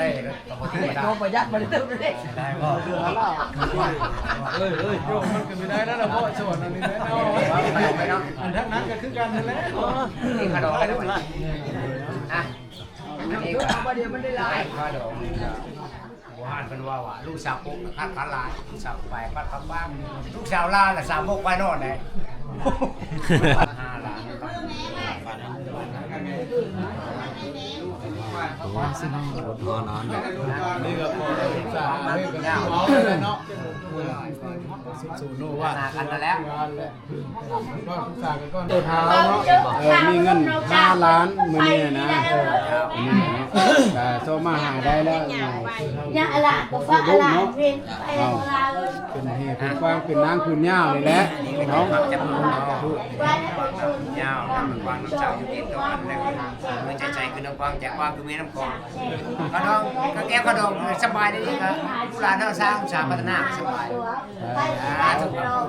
ได้ก็บ่ธรรมดาโตประหยัดมาเรื่อยได้บ่เอ้ยเอ้ยโยมมันก็ไม่ได้แล้วล่ะพ่อสอนอันนี้แน่นอนอันทั้งนั้นก็คือกันนั่นแหละนี่ขนมอะได้ด้วยอะๆเดี๋ยวเอามาเดี๋ยวมันได้ลายขนมหวานเป็นว่าว่าลูกสาวปุ๊กคัดคัดลายลูกสาวไปปัดปัดบ้างลูกสาวลาน่สาวพกไปนอนเล ยห้าล้านนี่ก็พอสาเฮ้ยก็เอาเลยเนาะสูโนว่านากันนั่นแล้วงานแหละก็ศึกษากันก่อนตัวเท้าเนาะเออมีเงิน5ล้านมื้อนี้นะเอ่าโซมาหาได้แล้วไง nhà là có phải là viên phải là เป็นเหตุเป็นความเป็นนางคุณย่าเลยแหละเนาะจะพูดเนาะ phải là con chuột ยาวน้ำกวางน้ำเจ้าอยู่กินตรงนั้นแล้วมื่อใจใจคือน้ำกวางแจกกวางคือมีน้ำกองขนมก็แก้วขนมสบายดีครับลูกหลานเราสร้างสามพัฒนาสบาย phải là con chuột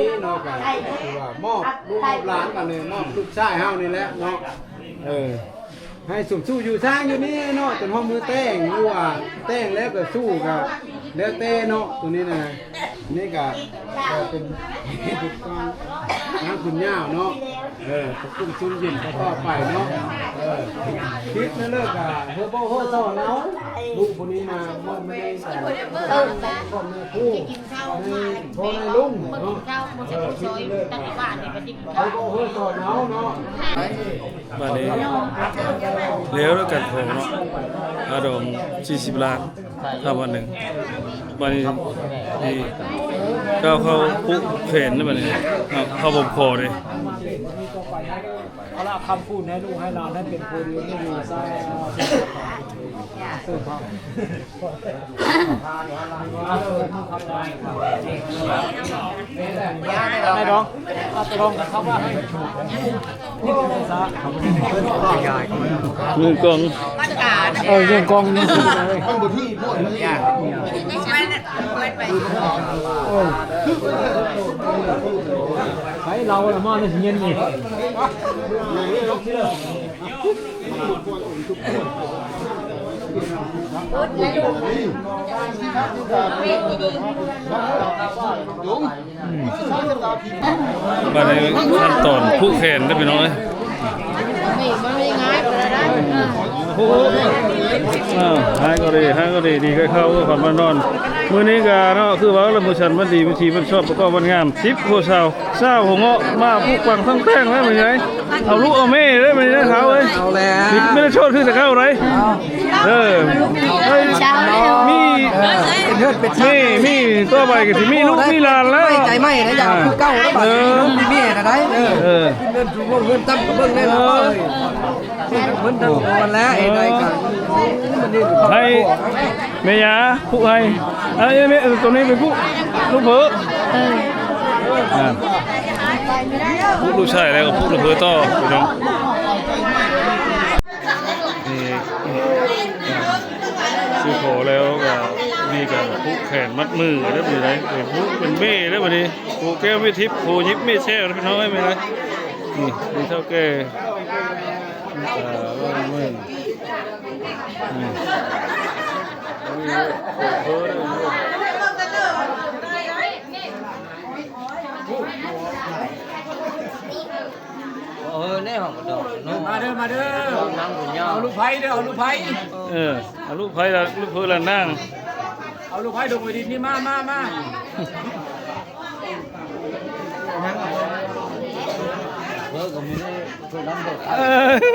นี่เนาะก็คือว่ามอบลูกมอบหลานกันเลยมอบลูกชายเฮานี่แหละเนาะเออ ให้สมสู้อยู่สร้างอยู่นี่เนาะจนห้องมือแต่งหรือว่าแต่งแล้วก็สู้กับแล้วแต่เนาะตัวนี้นะ นี่ก็ก็เป็นเป็นการงานคุณย่าเนาะ เออขอบคุณซุนยินต่อไปเนาะ เออคิดนั่นเลิกอะเฮอร์โบเฮอร์ซอนเนาะลูกคนนี้มามอบไม่ได้ใส่พ่อแม่คู่ในพ่อในลุงเนาะข้าวมันจะซอยตั้งแต่บ้านเนี่ยก็ดิบเฮอร์โบเฮอร์ซอนเนาะเนาะบัดนี้เหลี้ยวแล้วกันของเนาะอาดม40ล้านถ้าวันหนึ่งบัดนี้นี่ ก้าวเข้าปุ๊เข็นแล้วบัดนี้เอาเข้าบ่มคอเลยเอาละคำพูดให้ลูกให้หลานให้เป็นคนดีไม่มีซ่าสื่อความไม่ร้องเอาตรงเขาว่าให้นี่คือซะ เงินกองเออเรื่องกองนี่คือเลยไปเบัดนี้ขั้นตอนผู้เข็นได้พี่น้องเอ้ยไม่มันไม่ง่ายเลยนะอ้าวหายก็ดีหายก็ดีดีก็เข้าก็ฝันมานอนมื้อนี้ก็เนาะคือว่าละมื้อฉันมันดีวิธีมันชอบประกอบมันงาม10โคเช้าเช้าหัวเงาะมาผู้ฟังทั้งแป้งแล้วมันไงเอาลูกเอาแม่เด้อมันนะเขาเอ้ยเอาแล้วสิไม่ได้โชดคือจะเข้าไร เออเฮ้ยมีเป็นเลือดเป็นมีมีตัวไปก็สิมีลูกมีหลานแล้วไม่ใจไม่นะอย่าคือเก้าแล้วบัดนี้ลูกมีแม่นะได้เออเออเงินถูกเงินตั้มกับเบิ่งได้แล้วเอ้ยเงินตั้มมันแล้วไอ้นายกันมันนี่ให้เมียาผู้ให้เอ้ยเอ้ยตรงนี้เป็นผู้ลูกเผออ่าผู้ลูกชายแล้วก็ผู้ลูกเผอต่อพี่น้อง ซื้อขอแล้วก็มีการผูกแขนมัดมือแล้วมีอะไรเป็นผู้เป็นเม่แล้วันนี้ผูกแก้วไม่ทิพย์ผู้ยิบไม่แช่พี่น้องไม่ไรนี่นี่เท่าแก่อ่าว่ามือนี่โอ้โหเด้อ เออแน่ของดอกมาเด้อมาเด้อน้ำบุญยาเอาลูกไผ่เด้อเอาลูกไผ่เออเอาลูกไผ่ละลูกเพื่อละนั่งเอาลูกไผ่ดงไปดินนี่มามามาเออก็มีได้ช่วยน้ำเด็กเออ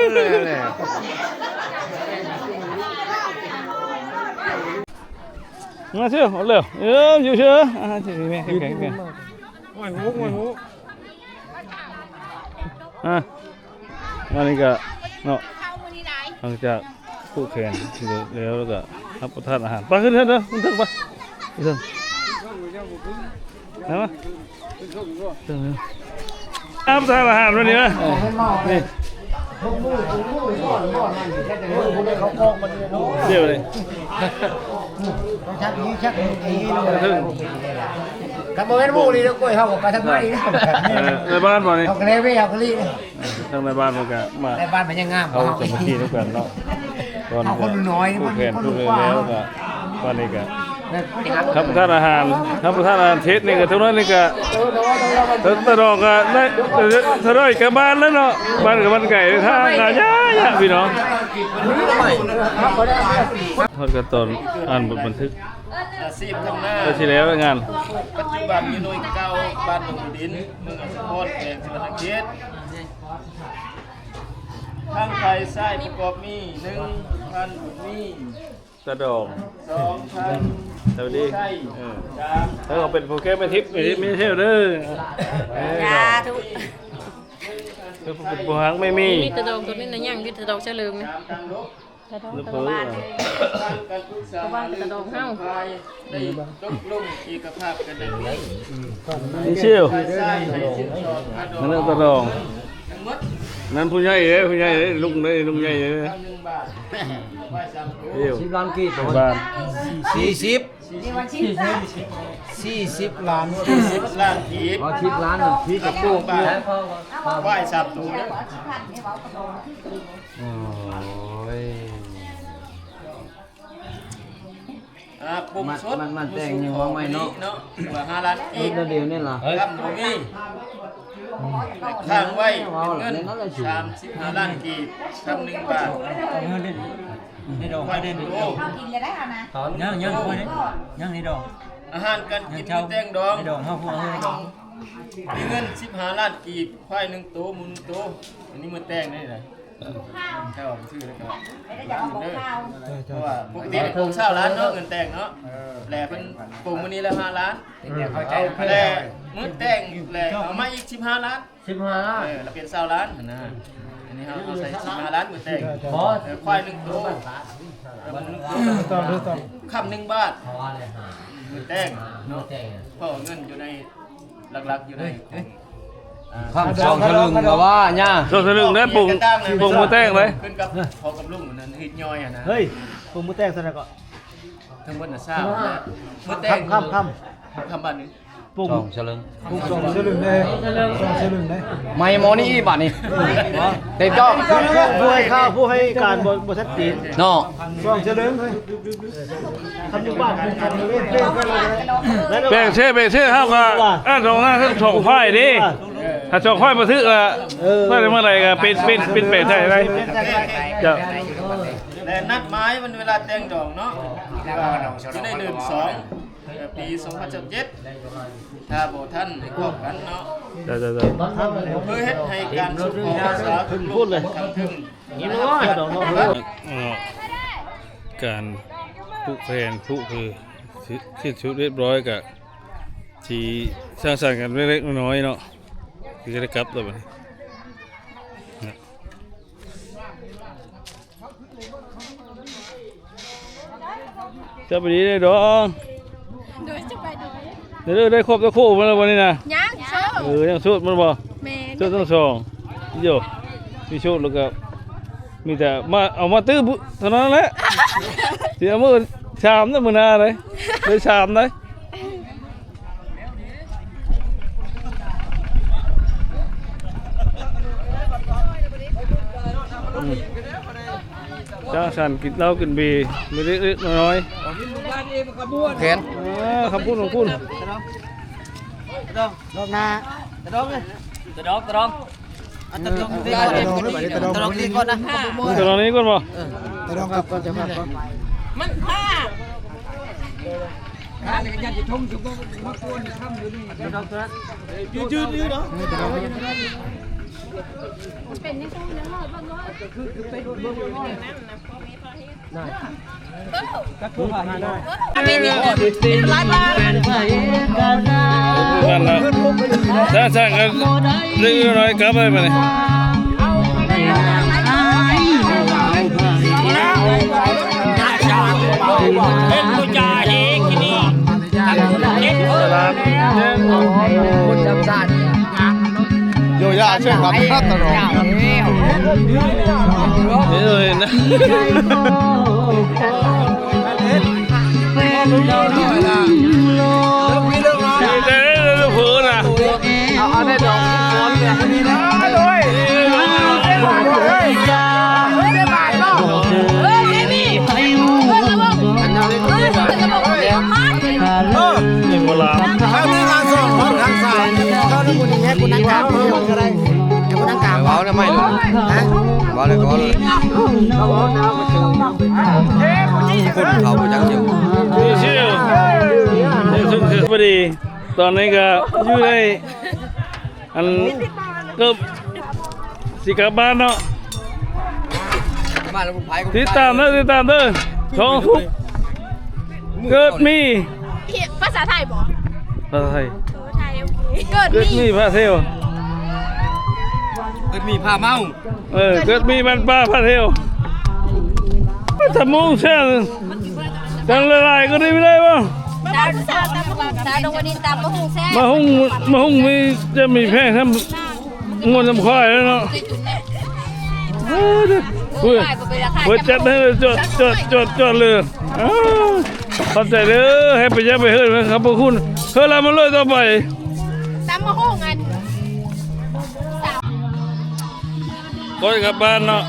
มาเชื่อเอาเร็วเอออยู่เชื่ออ่าเชื่อแม่แข็งแข็งแข็งโอ้ยหูโอ้ยหู อะอันนี้ก็เนาะหลังจากผู้แข่งที่แล้วแล้วก็รับประทานอาหารไปขึ้นเถอะเด้อขึ้นเถอะไปขึ้นเถอะเอามาขึ้นเถอะรับประทานอาหารวันนี้นะนี่เดี๋ยวเลยชักนี้ชักนี้ถึง กับโมเมนต์มูนี่แล้วกล้วยเฮากับไปทางไหนนะเออในบ้านบ่นี่เฮาก็เลยไม่เฮาก็รีทางในบ้านมันก็มาในบ้านมันยังงามเขาสามัคคีด้วยกันเนาะตอนเอาคนน้อยผู้มันแขนคนผู้เลยกว้างแล้วก็ตอนนี้ก็ครับครับท่านอาหารครับท่านอาหารเทศนี่ก็ทุกนั้นนี่ก็ตตะดอกก็ได้ทะเลกับบ้านแล้วเนาะบ้านกับบ้านไก่ทางก็ยะๆพี่น้องทอดกระตอนอ่านบทบันทึก อาชีพทำหน้าก็ที่แล้วงานปัจจุบันมีหน่วยเก่าบ้านหนองดินเมืองอัศพรแข่งสวรรณเขตทางไทยไส้ประกอบมีหนึ่งพันบุตรมีตะดอกสองพันสวัสดีไส้เออสามแล้วก็เป็นโปรแกรมทิปไม่ไม่เที่ยวเด้อเออยาทุกคือผู้หังไม่มี มีแตะดอกตัวนี้นะยังมีแตะดอกเฉลิมนะ สามการลบ ตะดอกลูกตะเพิ่บ้านการการปรึกษาบ้านเป็นตะดอกเฮ้าภายได้ตกลงเอกภาพกันดังนี้นี่เชี่ยวไทยไส้ให้สินสอดค่าดอกนั่นตะดอง ทั้งหมดนั่นผู้ใหญ่เด้ผู้ใหญ่เด้ลุงเด้ลุงใหญ่เด้พันหนึ่งบาทไหว้สามตัวเที่ยวสิบล้านกีบบ้านสี่สิบสี่สิบล้านสี่สิบล้านกีบ เอาสิบล้านพี่กับปูกไหว้สามตัวเนี่ยโอ้ ยอ่าปุ่มสดมันมันแต่งยังว่าไม่เนาะเนาะว่าห้าล้านอีอีกกเดียวนี่ล่ะ ครับตรงนี้ข้างไว้เป็นเงินสามสิบห้าล้านกีบคำหนึ่งบาทนี่ดอกไหว้เด่นโตยังยังค่อยนี่ยังนี่ดอกอาหารการกินมีแตงดองนี่ดอกเฮาพูดให้ดอกมีเงินสิบห้าล้านกีบควายหนึ่งตัวหมูหนึ่งตัวอันนี้มือแตงได้เลย ใช่ออกชื่อแล้วก็เพราะว่าปกติเป็นโครงเศร้าล้านเนาะเงินแต่งเนาะแหล่เป็นปลูกมันนี้ละห้าล้านเดี๋ยวเข้าใจแหล่มือแตงแหล่เอามาอีกสิบห้าล้านสิบห้าล้านเออเราเป็นเศร้าล้านนะอันนี้เราเอาใส่สิบห้าล้านมือแต่งเอควายหนึ่งตัวเออหมูหนึ่งตัวคำหนึ่งบาทมือแต่งเนาะพราะเงินอยู่ในหลักๆอยู่ใน ข้ามสองทะลึงก็ว่าเนี่ยโซสลึงได้ปุ่งปุ่งมือแต้งเลยขึ้นกับพอกับลุงเหมือนนั้นฮิตย่อยอะนะเฮ้ยผมมือแตกซะแล้วก็ทั้งหมดน่ะทราบนะมือแตงค่ำค่คำบ้านนึงำปุ่มสองทะลึงปุ่มสองสลึงเลยสองสลึงเลยไม่หมอนี่บาทนี่เต็มจ้อผู้ให้ข้าวผู้ให้การบบ่ชัดเจนเนาะสองสลึงเฮ้ยทำอยู่บ้านทำอยู่เล่นเล่นกันเลยแล้วแบ่งเช่แบ่งเช่เท่ากับอ่าสองหน้าทั้งสองฝ่ายดิ ถ้าสองฝ่ายมาซื้อละเมื่อไรเมื่อไรก็เป็นเป็นเป็นแบ่งใช่ไหมจะแต่นัดไม้มันเวลาแต่งดอกเนาะอยู่ในเดือนสองปี2017ถ้าบ่ท่านให้กอบกันเนาะจะจะจะเพื่อเฮ็ดให้การสุขของภาษาขึ้นพูดเลยทั้งถึงนี่น้อยดอกน้อยอ่าการผู้แฟนผู้คือสิ้นชุดเรียบร้อยกับที่สร้างสรรค์กันเล็กๆน้อยๆเนาะ คือจะได้กลับแล้วบัดนี้นะจะไปดีได้ดองเดี๋ยวได้ครบตะคู่มาแล้ววันนี้นะยังเช้าเออยังสุดมันบ่แม่ชุดทั้งสองโยมีชุดแล้วก็มีแต่มาเอามาตื้อบุเท่านั้นแหละเสียมือชามนั่นมือหนาเลยเลยชามเลยอืมจ้าง สันกินเหล้ากินเบียร์ไม่เล็กๆน้อยแขนอ่าคำพูดของคุณดอกนาตะดอกเลยตะดอกตะดอกอันตะดอกตะดอกตะดอกนี่ก่อนนะเดี๋ยวตอนนี้ก่อนบ่ตะดอกครับก่อนจะมาก่อนมันผ้ายืดยืดยืดเนาะ เป็นยังไงนะบ้างน้อยเป็นยังไงเป็นหลายบาท นั่นแหละจ้างสันกันเล็กๆน้อยกลับไปมาเลยเป็นผู้จ่าเองที่นี่ตลาดเย็นคนจำสันโยยาช่ว ยกับพระตรองนี่ เลยก็เลยคนเขาไปจักเดียวนี่ชื่อนี่สุดสุดพอดีตอนนี้ก็อยู่ในอันก็สิกลับบ้านเนาะมาแล้วผมพายติดตามเด้อติดตามเด้อท้องทุกเกิดมีภาษาไทยบ่อะไรไทยโอเคเกิดเกิดมีมีพระเทวเกิดมีผ้าเมาเออเกิดมีมันป้าพระเทวถ้ามุงเช่นกันละลายก็ได้ไม่ได้ป่ะดาวสาวตามสาวดวงวันนี้ตามมะฮุงแซ่มาหุ้งมาหุ้งมีจะมีแพงทำงวนทำควายแล้วเนาะเฮ้ยเฮ้ยขายบ่เป็นราคาเฮ้ยจัดให้เลยจดจดจดจดเลยอ้าวเข้าใจเด้อให้ไปแย่ไปเฮ้ยครับพวกคุณเฮ้ยเรามาเลยต่อไปตามมะฮุง อันก็กลับบ้านเนาะ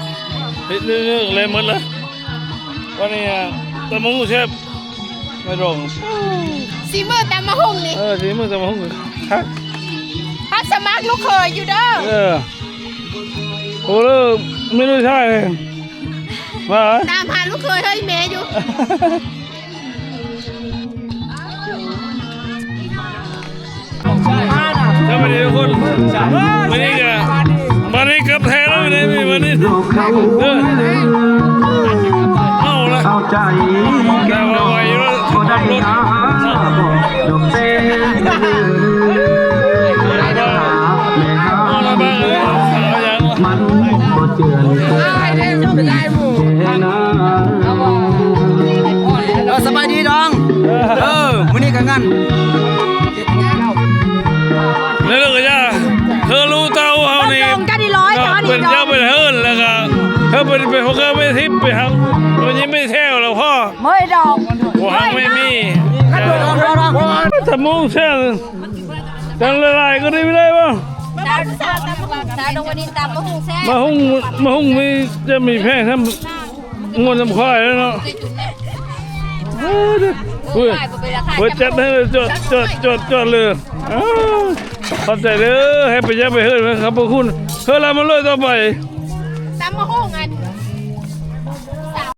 เฮ็ดเรื่องอะไรหมดละวันนี้อะตะมุงเชฟไม่ร้องสีมือตามมะฮุงนี่เออสิมึงตะมุงฮักพักสมัครลูกเคยอยู่เด้อเออโอ้เลิกไม่รู้ใช่เลยมาตามหาลูกเคยเฮ้ยแม่อยู่ถ้าวันนี้ทุกคนวันนี้ก็วัน เออเอาละแต่ว่าไวอยู่แล้วขับรถเอาละบ้างเลยเอาอย่างวะเออสบายดีดอง เออมื้อนี้ก็งั้น ถ้ามุงเช่นกันละลายก็ได้ไม่ได้ป่ะดาวสาวตามสาวดวงวันนี้ตามะฮุงแซ่มาหุงมาหุงมีจะมีแพงทำงวนทำควายแล้วเนาะเฮ้ยเฮ้ยเป็นราคาเฮ้ยจัดให้เลยจดจดจดจดเลยอ้าวเข้าใจเด้อให้ไปแย่ไปเฮ้ยครับพวกคุณเฮ้ยเรามาเลยต่อไปตามมะฮุงอัน